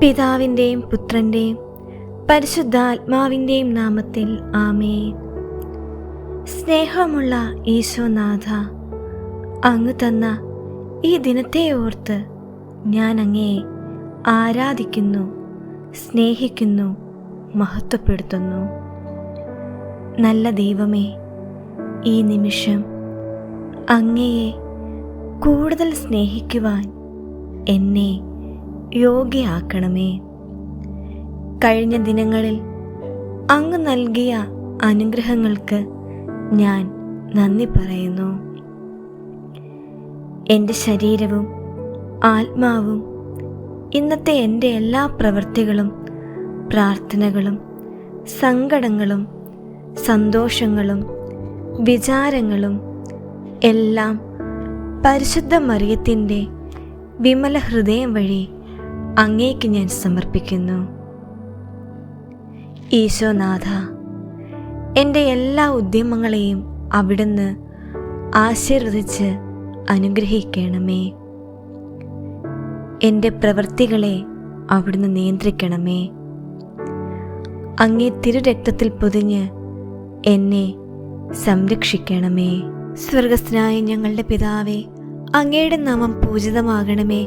പിതാവിന്റെയും പുത്രന്റെയും പരിശുദ്ധാത്മാവിന്റെയും നാമത്തിൽ ആമേ സ്നേഹമുള്ള ഈശോനാഥ അങ്ങ് തന്ന ഈ ദിനത്തെ ഓർത്ത് ഞാൻ അങ്ങേ ആരാധിക്കുന്നു സ്നേഹിക്കുന്നു മഹത്വപ്പെടുത്തുന്നു. നല്ല ദൈവമേ ഈ നിമിഷം അങ്ങയെ കൂടുതൽ സ്നേഹിക്കുവാൻ എന്നെ യോഗ്യയാക്കണമേ. കഴിഞ്ഞ ദിനങ്ങളിൽ അങ്ങ് നൽകിയ അനുഗ്രഹങ്ങൾക്ക് ഞാൻ നന്ദി പറയുന്നു. എന്റെ ശരീരവും ആത്മാവും ഇന്നത്തെ എന്റെ എല്ലാ പ്രവൃത്തികളും പ്രാർത്ഥനകളും സങ്കടങ്ങളും സന്തോഷങ്ങളും വിചാരങ്ങളും എല്ലാം പരിശുദ്ധ മറിയത്തിന്റെ വിമല ഹൃദയം വഴി അങ്ങേക്ക് ഞാൻ സമർപ്പിക്കുന്നു. ഈശോനാഥ എന്റെ എല്ലാ ഉദ്യമങ്ങളെയും അവിടുന്ന് ആശീർവദിച്ച് അനുഗ്രഹിക്കണമേ. എന്റെ പ്രവൃത്തികളെ അവിടുന്ന് നിയന്ത്രിക്കണമേ. അങ്ങേ തിരുരക്തത്തിൽ പൊതിഞ്ഞ് എന്നെ സംരക്ഷിക്കണമേ. സ്വർഗസ്ഥനായ ഞങ്ങളുടെ പിതാവേ അങ്ങയുടെ നാമം പൂജിതമാകണമേ.